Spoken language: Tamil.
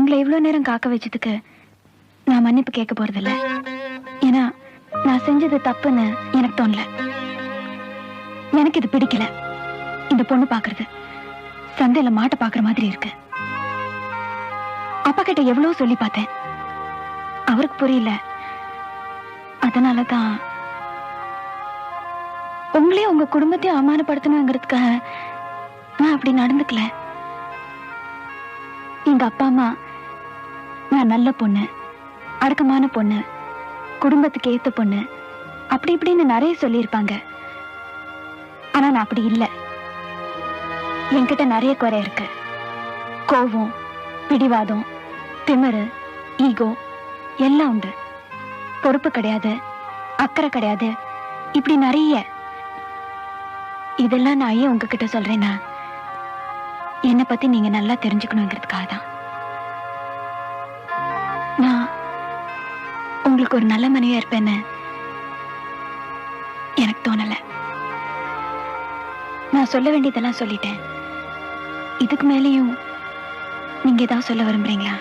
உங்களை இவ்வளவு நேரம் காக்க வச்சதுக்கு நான் மன்னிப்பு கேட்க போறதில்ல. ஏன்னா நான் செஞ்சது தப்புன்னு எனக்கு தோணல. எனக்கு இது பிடிக்கல. இந்த பொண்ணு பாக்குறது சந்தையில மாட்டை பாக்குற மாதிரி இருக்கு. அப்பா கிட்ட எவ்வளவு சொல்லி பார்த்தேன். அவருக்கு புரியல. அதனாலதான் உங்களே உங்க குடும்பத்தையும் அவமானப்படுத்தணுங்கிறதுக்காக நான் அப்படி நடந்துக்கல. எங்க அப்பா அம்மா நான் நல்ல பொண்ணு அடக்கமான பொண்ணு குடும்பத்துக்கு ஏத்த பொண்ணு அப்படி இப்படின்னு நிறைய சொல்லியிருப்பாங்க. ஆனா நான் அப்படி இல்லை. என்கிட்ட நிறைய குறை இருக்கு. கோபம் பிடிவாதம் திமிரு ஈகோ எல்லாம் உண்டு. பொறுப்பு கிடையாது அக்கறை கிடையாது இப்படி நிறைய. இதெல்லாம் நான் ஏன் உங்ககிட்ட சொல்றேன்னா என்னை பத்தி நீங்க நல்லா தெரிஞ்சுக்கணுங்கிறதுக்காக தான் உங்களுக்கு ஒரு நல்ல மனைவியா இருப்பேன்னு எனக்கு தோணல. நான் சொல்ல வேண்டியதெல்லாம் சொல்லிட்டேன். இதுக்கு மேலேயும் நீங்க ஏதாவது சொல்ல விரும்புறீங்களா?